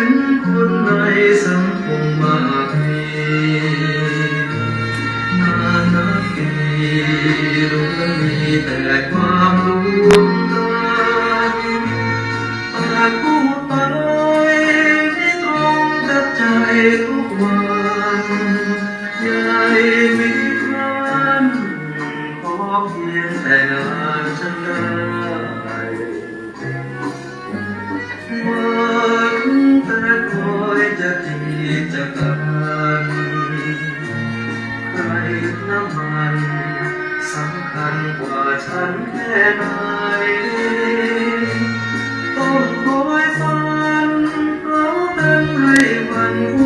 นคนในสังคมมากมีนาตีรู้มีแต่ความรู้กันอาจพูดไปไม่ตรงกับใจทุกวันยามีครั้นพอเพียงแต่งานฉันได้ ใครน้ำมันสำคัญกว่าฉันแค่ไหนต้องคอยฝันเขาเป็นให้มันพูดมา